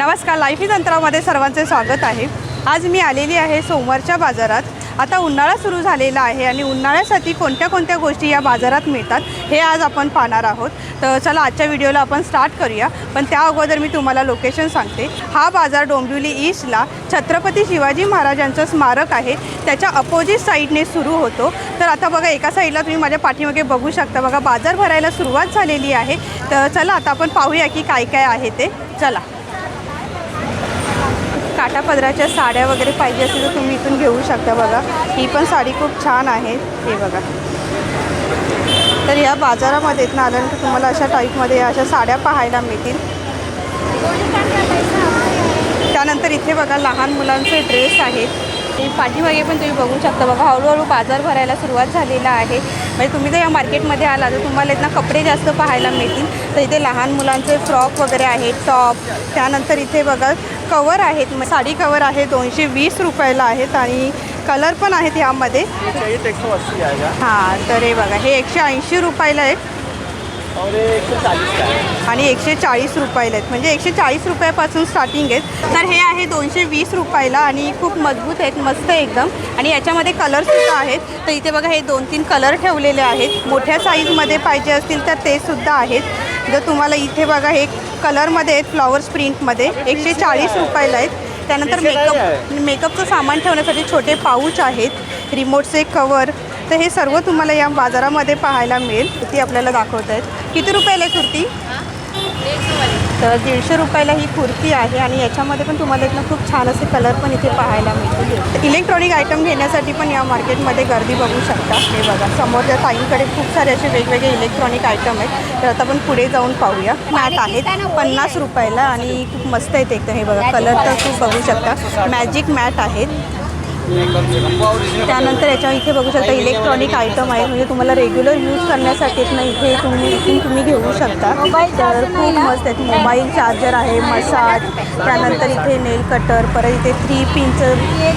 नमस्कार life is अंतरामध्ये सर्वांचे स्वागत आहे. आज मी आलेली आहे सोमवारच्या बाजारात. आता उन्हाळा सुरू झालेला आहे आणि उन्हाळ्यासाठी कोणत्या कोणत्या गोष्टी या बाजारात मिळतात हे आज आपण पाहणार आहोत. तर चला आजच्या व्हिडिओला आपण स्टार्ट करूया. पण त्या अगोदर मी तुम्हाला लोकेशन सांगते. हा बाजार डोंबिवली ईस्टला छत्रपती शिवाजी महाराजांचं स्मारक आहे. त्याच्या अपोजिट साईडने सुरू होतो. तर आता बघा एका साईडला तुम्ही माझ्या पाठीमागे बघू शकता. बघा बाजार भरायला सुरुवात झालेली आहे. तर चला आता आपण पाहूया की काय काय आहे ते. चला. काटापदराच्या साड्या वगैरे पाहिजे असेल तर तुम्ही इथून घेऊ शकता बघा. ही पण साडी खूप छान आहे. हे बघा. तर या बाजारामध्ये ना आल्यानंतर तुम्हाला अशा टाईपमध्ये अशा साड्या पाहायला मिळतील. त्यानंतर इथे बघा लहान मुलांचे ड्रेस आहेत ते पाठीमागे पण तुम्ही बघू शकता बघा. हळूहळू बाजार भरायला सुरुवात झालेला आहे. म्हणजे तुम्ही जर या मार्केटमध्ये आला तर तुम्हाला इथं कपडे जास्त पाहायला मिळतील. तर इथे लहान मुलांचे फ्रॉक वगैरे आहेत टॉप. त्यानंतर इथे बघा कवर आहेत म- साडी कवर आहे दोनशे वीस रुपयाला आहेत आणि कलर पण आहेत यामध्ये. हां तर हे बघा हे एकशे ऐंशी रुपयाला आहेत. आणि एकशे चाळीस रुपयाला आहेत. म्हणजे एकशे चाळीस रुपयापासून स्टार्टिंग आहेत. तर हे आहे दोनशे वीस रुपयाला आणि खूप मजबूत आहेत मस्त एकदम. आणि याच्यामध्ये कलरसुद्धा आहेत. तर इथे बघा हे दोन तीन कलर ठेवलेले आहेत. मोठ्या साईजमध्ये पाहिजे असतील तर ते सुद्धा आहेत. जर तुम्हाला इथे बघा हे कलरमध्ये आहेत फ्लॉवर्स प्रिंटमध्ये एकशे चाळीस रुपयाला आहेत. त्यानंतर मेकअप मेकअपचं सामान ठेवण्यासाठी छोटे पाऊच आहेत. रिमोटचे कवर तर हे सर्व तुम्हाला या बाजारामध्ये पाहायला मिळेल. ती आपल्याला दाखवत आहेत किती रुपयाला आहे कुर्ती तर दीडशे रुपयाला ही कुर्ती आहे आणि याच्यामध्ये पण तुम्हाला इथनं खूप छान असे कलर पण इथे पाहायला मिळतील. इलेक्ट्रॉनिक आयटम घेण्यासाठी पण या मार्केटमध्ये गर्दी बघू शकता. हे बघा समोरच्या ताईंकडे खूप सारे असे वेगवेगळे इलेक्ट्रॉनिक आयटम आहेत. तर आता आपण पुढे जाऊन पाहूया. मॅट आहेत पन्नास रुपयाला आणि खूप मस्त आहेत एकदम हे बघा कलर तर खूप बघू शकता. मॅजिक मॅट आहेत. त्यानंतर याच्या इथे बघू शकता इलेक्ट्रॉनिक आयटम आहेत म्हणजे तुम्हाला रेग्युलर यूज करण्यासाठी ना इथे तुम्ही इथून तुम्ही घेऊ शकता. तर खूप मस्त आहेत मोबाईल चार्जर आहे मसाज त्यानंतर इथे नेल कटर परत इथे थ्री पिनचं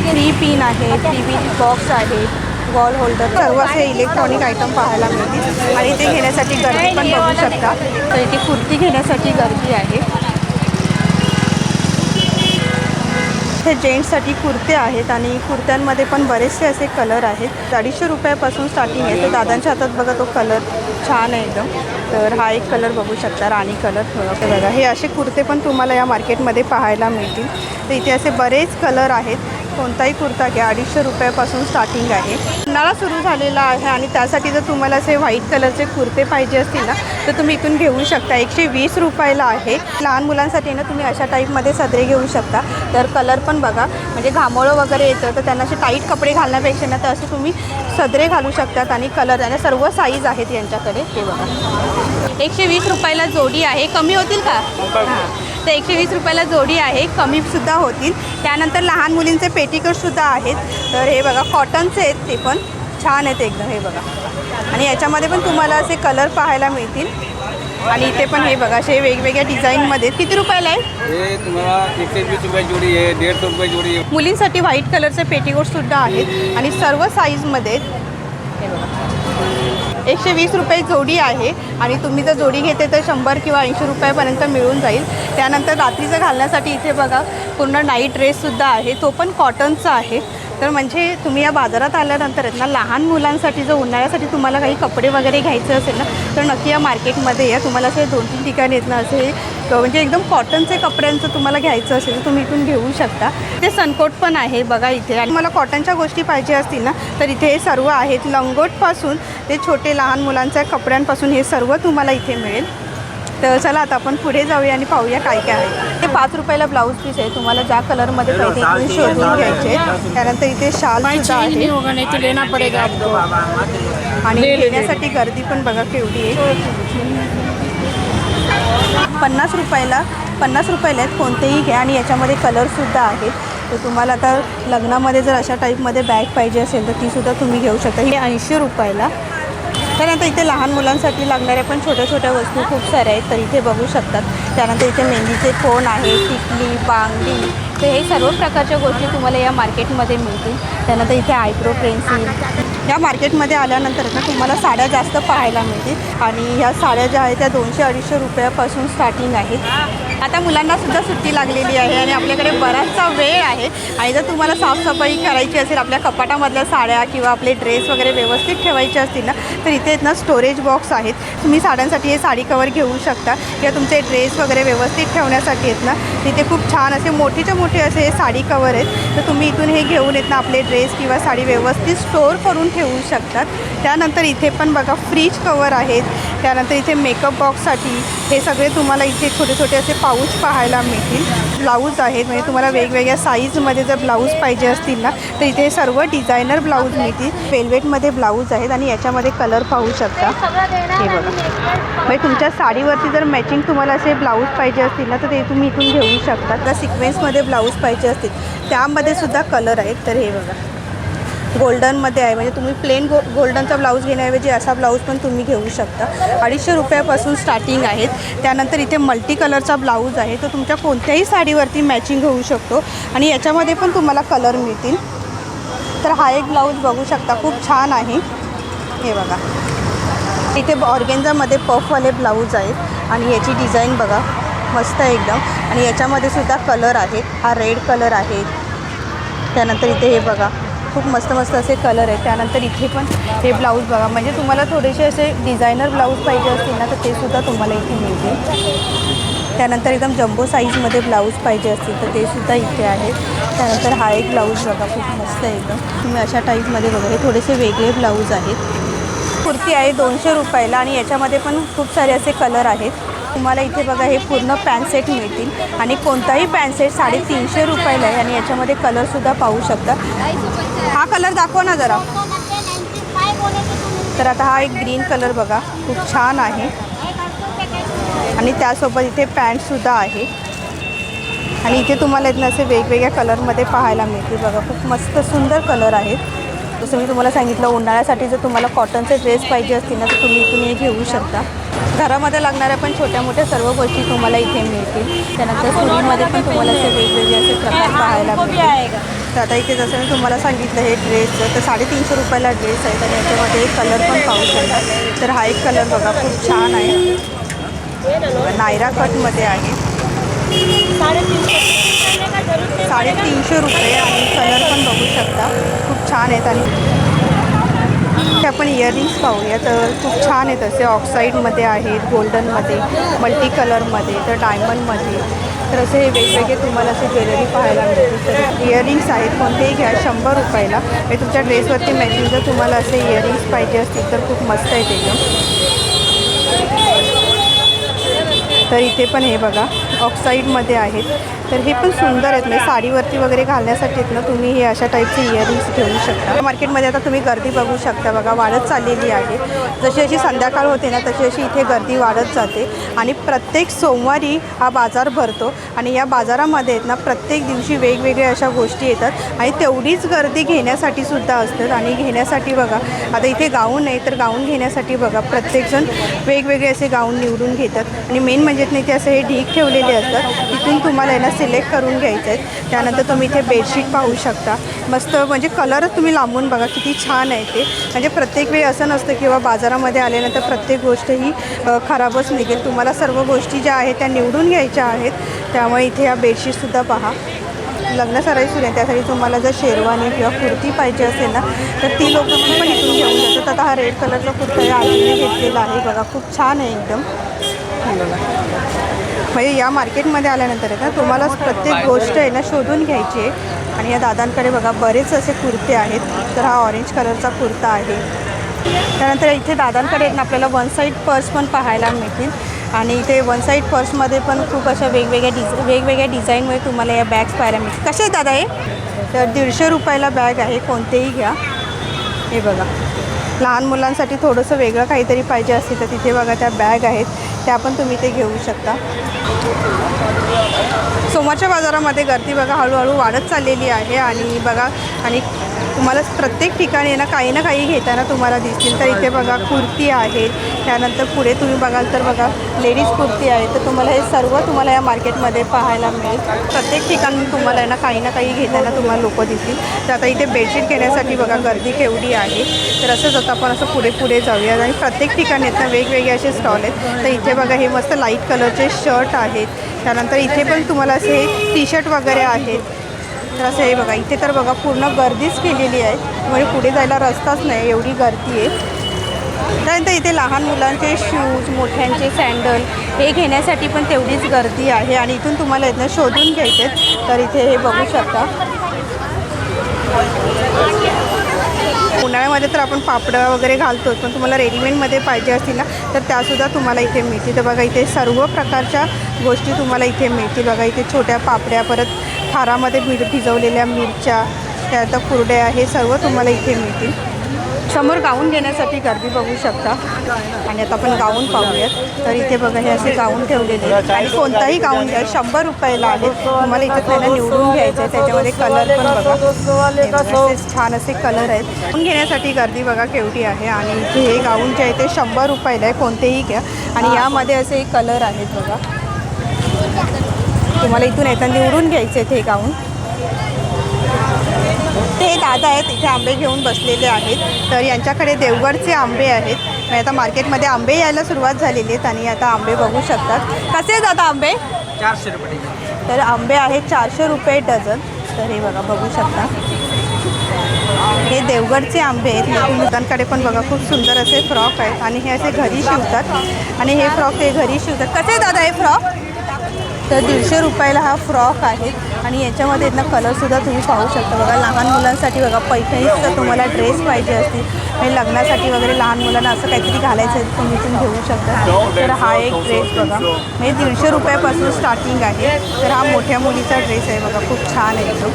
थ्री पिन आहे टी व्ही बॉक्स आहे वॉल होल्डर सर्व असे इलेक्ट्रॉनिक आयटम पाहायला मिळतील. आणि ते घेण्यासाठी गर्दी पण बघू शकता. तर इथे कुर्ती घेण्यासाठी गर्दी आहे. हे जेंट्ससाठी कुर्ते आहेत आणि कुर्त्यांमध्ये पण बरेचसे असे कलर आहेत. अडीचशे रुपयापासून स्टार्टिंग आहे. तर दादांच्या हातात बघा तो कलर छान आहे एकदम. तर हा एक कलर बघू शकता राणी कलर. हे बघा हे असे कुर्ते पण तुम्हाला या मार्केटमध्ये पाहायला मिळतील. तर इथे असे बरेच कलर आहेत. कोणताही कुर्ता घ्या. अडीचशे रुपयापासून स्टार्टिंग आहे. उन्हाळा सुरू झालेला आहे आणि त्यासाठी जर तुम्हाला असे व्हाईट कलरचे कुर्ते पाहिजे असतील ना तर तुम्ही इथून घेऊ शकता. एकशे वीस रुपयाला आहे. लहान मुलांसाठी ना तुम्ही अशा टाईपमध्ये सदरे घेऊ शकता. तर कलर पण बघा. म्हणजे घामोळं वगैरे येतं तर त्यांना असे टाईट कपडे घालण्यापेक्षा ना तर असे तुम्ही सदरे घालू शकतात आणि कलर आणि सर्व साईज आहेत यांच्याकडे. हे बघा. एकशे वीस रुपयाला जोडी आहे. कमी होतील का? हां. तर एकशे वीस रुपयाला जोडी आहे कमीसुद्धा होतील. त्यानंतर लहान मुलींचे पेटिकोटसुद्धा आहेत. तर हे बघा कॉटनचे आहेत ते पण. छान आहेत एकदम हे बघा. आणि याच्यामध्ये पण तुम्हाला असे कलर पाहायला मिळतील. आणि इथे पण हे बघा असे वेगवेगळ्या डिझाईनमध्ये किती रुपयाला आहे जोड़ी है सौ रुपये जोड़ी मुलींसाठी व्हाईट कलरचे पेटिकोटसुद्धा आहेत. आणि सर्व साईजमध्ये. हे बघा. एकशे वीस रुपये जोडी आहे आणि तुम्ही जर जोडी घेते तर शंभर किंवा ऐंशी रुपयापर्यंत मिळून जाईल. त्यानंतर रात्रीचं घालण्यासाठी इथे बघा पूर्ण नाईट ड्रेससुद्धा आहे. तो पण कॉटनचा आहे. तर म्हणजे तुम्ही या बाजारात आल्यानंतर ना लहान मुलांसाठी जर उन्हाळ्यासाठी तुम्हाला काही कपडे वगैरे घ्यायचे असेल ना तर नक्की या मार्केटमध्ये या. तुम्हाला असे दोन तीन ठिकाणी आहेत ना असे म्हणजे एकदम कॉटनचे कपड्यांचं तुम्हाला घ्यायचं असेल तर तुम्ही इथून घेऊ शकता. ते सनकोट पण आहे बघा इथे. आणि मला कॉटनच्या गोष्टी पाहिजे असतील ना तर इथे हे सर्व आहेत. लंगोटपासून ते छोटे लहान मुलांच्या कपड्यांपासून हे सर्व तुम्हाला इथे मिळेल. तर चला आता आपण पुढे जाऊया आणि पाहूया काय काय आहे. ते पाच रुपयाला ब्लाऊज पीस आहे. तुम्हाला ज्या कलरमध्ये पाहिजे इथून शोधून घ्यायचे. त्यानंतर इथे शाल सुद्धा आहे. आणि घेण्यासाठी गर्दी पण बघा केवढी आहे. पन्नास रुपयाला पन्नास रुपयाला आहेत कोणतेही घ्या. आणि याच्यामध्ये कलरसुद्धा आहेत. तर तुम्हाला आता लग्नामध्ये जर अशा टाईपमध्ये बॅग पाहिजे असेल तर तीसुद्धा तुम्ही घेऊ शकता. ही ऐंशी रुपयाला. त्यानंतर इथे लहान मुलांसाठी लागणाऱ्या पण छोट्या छोट्या वस्तू खूप साऱ्या आहेत तर इथे बघू शकतात. त्यानंतर इथे मेहंदीचे कोण आहे टिकली बांगडी. तर हे सर्व प्रकारच्या गोष्टी तुम्हाला या मार्केटमध्ये मिळतील. त्यानंतर इथे आयब्रो पेन्सिल या मार्केटमध्ये आल्यानंतर ना तुम्हाला साड्या जास्त पाहायला मिळतील. आणि ह्या साड्या ज्या आहेत त्या दोनशे अडीचशे रुपयापासून स्टार्टिंग आहेत. आता मुलांना सुद्धा सुट्टी लागलेली आहे आणि आपल्याकडे बराचसा वेळ आहे. आणि जर तुम्हाला साफसफाई करायची असेल आपल्या कपाटामधल्या साड्या किंवा आपले ड्रेस वगैरे व्यवस्थित ठेवायचे असतील ना तर इथे आहेत ना स्टोरेज बॉक्स आहेत. तुम्ही साड्यांसाठी हे साडी कवर घेऊ शकता किंवा तुमचे ड्रेस वगैरे व्यवस्थित ठेवण्यासाठी आहेत ना तिथे खूप छान असे मोठेच्या मोठे असे हे साडी कवर आहेत. तर तुम्ही इथून हे घेऊन येत ना आपले ड्रेस किंवा साडी व्यवस्थित स्टोअर करून ठेवू शकतात. त्यानंतर इथे पण बघा फ्रीज कवर आहेत. त्यानंतर इथे मेकअप बॉक्ससाठी हे सगळे तुम्हाला इथे छोटे छोटे असे ब्लाऊज पाहायला मिळतील. ब्लाऊज आहेत म्हणजे तुम्हाला वेगवेगळ्या साईजमध्ये जर ब्लाऊज पाहिजे असतील ना तर इथे सर्व डिझायनर ब्लाऊज मिळतील. वेल्वेटमध्ये ब्लाऊज आहेत आणि याच्यामध्ये कलर पाहू शकता. हे बघा. म्हणजे तुमच्या साडीवरती जर मॅचिंग तुम्हाला असे ब्लाऊज पाहिजे असतील ना तर ते तुम्ही इथून घेऊ शकता. तर सिक्वेन्समध्ये ब्लाऊज पाहिजे असतील. त्यामध्ये सुद्धा कलर आहेत. तर हे बघा. गोल्डनमध्ये आहे. म्हणजे तुम्ही प्लेन गो गोल्डनचा ब्लाऊज घेण्याऐवजी असा ब्लाऊज पण तुम्ही घेऊ शकता. अडीचशे रुपयापासून स्टार्टिंग आहेत. त्यानंतर इथे मल्टी कलरचा ब्लाऊज आहे. तो तुमच्या कोणत्याही साडीवरती मॅचिंग होऊ शकतो. आणि याच्यामध्ये पण तुम्हाला कलर मिळतील. तर हा एक ब्लाऊज बघू शकता. खूप छान आहे. हे बघा. इथे ऑर्गेन्झामध्ये पफवाले ब्लाऊज आहेत. आणि याची डिझाईन बघा. मस्त आहे एकदम. आणि याच्यामध्ये सुद्धा कलर आहेत. हा रेड कलर आहे. त्यानंतर इथे हे बघा. खूप मस्त मस्त असे कलर आहेत. त्यानंतर इथे पण हे ब्लाऊज बघा. म्हणजे तुम्हाला थोडेसे असे डिझायनर ब्लाऊज पाहिजे असतील ना तर ते सुद्धा तुम्हाला इथे मिळतील. त्यानंतर एकदम जम्बो साईजमध्ये ब्लाऊज पाहिजे असतील तर ते सुद्धा इथे आहेत. त्यानंतर हा एक ब्लाऊज बघा खूप मस्त आहे एकदम. तुम्ही अशा टाईपमध्ये वगैरे थोडेसे वेगळे ब्लाऊज आहेत. कुर्ती आहे दोनशे रुपयाला आणि याच्यामध्ये पण खूप सारे असे कलर आहेत. तुम्हाला इथे बघा हे पूर्ण पॅन्ट सेट मिळतील. आणि कोणताही पॅन्ट सेट साडेतीनशे रुपयाला आहे आणि याच्यामध्ये कलरसुद्धा पाहू शकता. हा कलर दाखवा ना जरा. तर आता हा एक ग्रीन कलर बघा खूप छान आहे. आणि त्यासोबत इथे पॅन्टसुद्धा आहे. आणि इथे तुम्हाला इथनं असे वेगवेगळ्या कलरमध्ये पाहायला मिळतील. बघा खूप मस्त सुंदर कलर आहेत. जसं मी तुम्हाला सांगितलं उन्हाळ्यासाठी जर तुम्हाला कॉटनचे ड्रेस पाहिजे असतील ना तर तुम्ही इथून हे घेऊ शकता. घरामध्ये लागणाऱ्या पण छोट्या मोठ्या सर्व गोष्टी तुम्हाला इथे मिळतील. त्यानंतर सुरीमध्ये पण तुम्हाला असे वेगवेगळे असे प्रकार पाहायला मिळतील. तर आता इथे जसं मी तुम्हाला सांगितलं हे ड्रेस तर साडेतीनशे रुपयाला ड्रेस आहे. तर याच्यामध्ये कलर पण पाहू शकता. तर हा एक कलर बघा खूप छान आहे. नायरा कटमध्ये आहे. साडेतीनशे रुपये. आणि कलर पण बघू शकता खूप छान आहेत आणि ते आपण इयरिंग्स पाहूया. तर खूप छान आहेत असे ऑक्साईडमध्ये आहेत गोल्डनमध्ये मल्टी कलरमध्ये तर डायमंडमध्ये तर असे हे वेगवेगळे तुम्हाला असे ज्वेलरी पाहायला मिळतील. तर इयरिंग्स आहेत कोणतेही घ्या शंभर रुपयाला. म्हणजे तुमच्या ड्रेसवरती मॅचिंग जर तुम्हाला असे इयरिंग्स पाहिजे असतील तर खूप मस्त आहेत एकदम तर इथे पण हे बघा ऑक्साईडमध्ये आहेत. तर हे पण सुंदर आहेत. म्हणजे साडीवरती वगैरे घालण्यासाठी ना तुम्ही हे अशा टाईपचे इयरिंग्स घेऊ शकता. मार्केटमध्ये आता तुम्ही गर्दी बघू शकता. बघा वाढत चाललेली आहे. जशी अशी संध्याकाळ होते ना तशी अशी इथे गर्दी वाढत जाते. आणि प्रत्येक सोमवारी हा बाजार भरतो. आणि या बाजारामध्ये आहेत ना प्रत्येक दिवशी वेगवेगळ्या अशा गोष्टी येतात. आणि तेवढीच गर्दी घेण्यासाठी सुद्धा असतात. आणि घेण्यासाठी बघा आता इथे गाऊन आहे तर गाऊन घेण्यासाठी बघा प्रत्येकजण वेगवेगळे असे गाऊन निवडून घेतात. आणि मेन म्हणजे नाही इथे असे हे ढीक ठेवलेले असतात. तिथून तुम्हाला आहे ना सिलेक्ट करून घ्यायचे आहेत. त्यानंतर तुम्ही इथे बेडशीट पाहू शकता. मस्त म्हणजे कलरच तुम्ही लांबून बघा किती छान आहे ते. म्हणजे प्रत्येक वेळी असं नसतं किंवा बाजारामध्ये आल्यानंतर प्रत्येक गोष्ट ही खराबच निघेल. तुम्हाला सर्व गोष्टी ज्या आहेत त्या निवडून घ्यायच्या आहेत. त्यामुळे इथे या बेडशीटसुद्धा पहा. लग्न सराई सुरू आहे. त्यासाठी तुम्हाला जर शेरवानी किंवा कुर्ती पाहिजे असेल ना तर ती लोक पण इथून घेऊन जातात. आता हा रेड कलरचा कुर्ता या आजीने घेतलेला आहे. बघा खूप छान आहे एकदम. म्हणजे या मार्केटमध्ये आल्यानंतर आहे ना तुम्हाला प्रत्येक गोष्ट आहे ना शोधून घ्यायची आहे. आणि या दादांकडे बघा बरेच असे कुर्ते आहेत. तर हा ऑरेंज कलरचा कुर्ता आहे. त्यानंतर इथे दादांकडे ना आपल्याला वन साईड पर्स पण पाहायला मिळतील. आणि इथे वन साईड पर्समध्ये पण खूप अशा वेगवेगळ्या डिझ वेगवेगळ्या डिझाईनमुळे तुम्हाला या बॅग्स पाहायला मिळतील. कसे आहेत दादा हे? तर दीडशे रुपयाला बॅग आहे कोणतेही घ्या. हे बघा. लहान मुलांसाठी थोडंसं वेगळं काहीतरी पाहिजे असेल तर तिथे बघा त्या बॅग आहेत. त्या पण तुम्ही ते घेऊ शकता. सोमवारच्या बाजारामध्ये गर्दी बघा हळूहळू वाढत चाललेली आहे आणि बघा आणि तुम्हाला प्रत्येक ठिकाणी ना काही ना काही घेताना तुम्हाला दिसतील. तर इथे बघा कुर्ती आहे. त्यानंतर पुढे तुम्ही बघाल तर बघा लेडीज कुर्ती आहे. तर तुम्हाला हे सर्व तुम्हाला या मार्केटमध्ये पाहायला मिळेल. प्रत्येक ठिकाणी तुम्हाला आहे ना काही ना काही घेताना तुम्हाला लोक दिसतील. तर आता इथे बेडशीट घेण्यासाठी बघा गर्दी केवढी आहे. तर असंच आता आपण असं पुढे पुढे जाऊया आणि प्रत्येक ठिकाणी आहेत ना वेगवेगळे असे स्टॉल आहेत. तर इथे बघा हे मस्त लाइट कलरचे शर्ट आहेत. त्यानंतर इथे पण तुम्हाला असे टी शर्ट वगैरे आहेत. तर असं हे बघा इथे तर बघा पूर्ण गर्दीच केलेली आहे. म्हणजे पुढे जायला रस्ताच नाही एवढी गर्दी आहे. त्यानंतर इथे लहान मुलांचे शूज मोठ्यांचे सँडल हे घेण्यासाठी पण तेवढीच गर्दी आहे. आणि इथून तुम्हाला इथनं शोधून घ्यायचे तर इथे हे बघू शकता. उन्हाळ्यामध्ये तर आपण पापडं वगैरे घालतोच पण तुम्हाला रेडीमेडमध्ये पाहिजे असतील ना तर त्यासुद्धा तुम्हाला इथे मिळतील. तर बघा इथे सर्व प्रकारच्या गोष्टी तुम्हाला इथे मिळतील. बघा इथे छोट्या पापड्या परत खारामध्ये मिर भिजवलेल्या मिरच्या त्यानंतर कुरड्या हे सर्व तुम्हाला इथे मिळतील. समोर गाऊन घेण्यासाठी गर्दी बघू शकता. आणि आता आपण गाऊन पाहूयात. तर इथे बघा हे असे गाऊन ठेवलेले आहेत. आणि कोणताही गाऊन घ्या शंभर रुपयाला आहे. तुम्हाला इथे त्यांना निवडून घ्यायचं आहे. त्याच्यामध्ये कलर पण बघा. छान असे कलर आहेत. गाऊन घेण्यासाठी गर्दी बघा केवढी आहे. आणि इथे हे गाऊन जे आहे ते शंभर रुपयाला आहे. कोणतेही घ्या. आणि यामध्ये असे कलर आहेत बघा. तुम्हाला इथून येताना निवडून घ्यायचे आहेत हे गाऊन ते दादा आहेत इथे आंबे घेऊन बसलेले आहेत. तर यांच्याकडे देवगडचे आंबे आहेत. म्हणजे आता मार्केटमध्ये आंबे यायला सुरुवात झालेली आहेत आणि आता आंबे बघू शकतात. कसे आहेत आता आंबे? चारशे रुपये तर आंबे आहेत चारशे रुपये डझन. तर हे बघा बघू शकता. हे देवगडचे आंबे आहेत. मुलांकडे पण बघा खूप सुंदर असे फ्रॉक आहेत. आणि हे असे घरी शिवतात. आणि हे फ्रॉक ते घरी शिवतात. कसे दादा हे फ्रॉक? तर दीडशे रुपयाला हा फ्रॉक आहे आणि याच्यामध्ये ना कलरसुद्धा तुम्ही पाहू शकता. बघा लहान मुलांसाठी बघा पैठणीचा तुम्हाला ड्रेस पाहिजे असतील म्हणजे लग्नासाठी वगैरे लहान मुलांना असं काहीतरी घालायचं आहे तुम्ही इथून घेऊ शकता. तर हा एक ड्रेस बघा. म्हणजे दीडशे रुपयापासून स्टार्टिंग आहे. तर हा मोठ्या मुलीचा ड्रेस आहे बघा खूप छान आहे तो.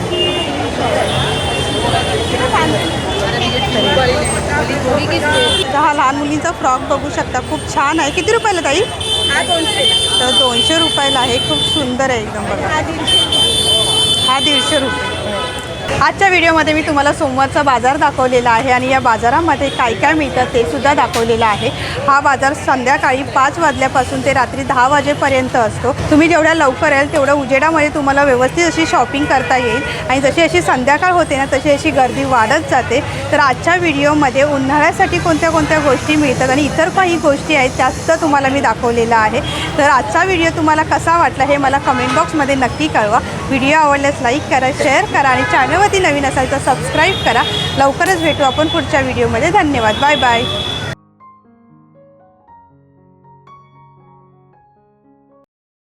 तर हा लहान मुलींचा फ्रॉक बघू शकता. खूप छान आहे. किती रुपयाला ताई? तर दोनशे रुपयाला आहे. खूप सुंदर आहे एकदम बघा. हा दीडशे रुपये. आजच्या व्हिडिओमध्ये मी तुम्हाला सोमवारचा बाजार दाखवलेला आहे आणि या बाजारामध्ये काय काय मिळतं ते सुद्धा दाखवलेलं आहे. हा बाजार संध्याकाळी पाच वाजल्यापासून ते रात्री दहा वाजेपर्यंत असतो. तुम्ही जेवढ्या लवकर याल तेवढ्या उजेडामध्ये तुम्हाला व्यवस्थित अशी शॉपिंग करता येईल आणि जशी अशी संध्याकाळ होते ना तशी अशी गर्दी वाढत जाते. तर आजच्या व्हिडिओमध्ये उन्हाळ्यासाठी कोणत्या कोणत्या गोष्टी मिळतात आणि इतर काही गोष्टी आहेत त्यासुद्धा तुम्हाला मी दाखवलेलं आहे. तर आजचा व्हिडिओ तुम्हाला कसा वाटला हे मला कमेंट बॉक्समध्ये नक्की कळवा. व्हिडिओ आवडल्यास लाईक करा शेअर करा आणि चॅनल चॅनलवरती नवीन असाल तर सबस्क्राईब करा. लवकरच भेटू आपण पुढच्या व्हिडिओमध्ये धन्यवाद. Bye bye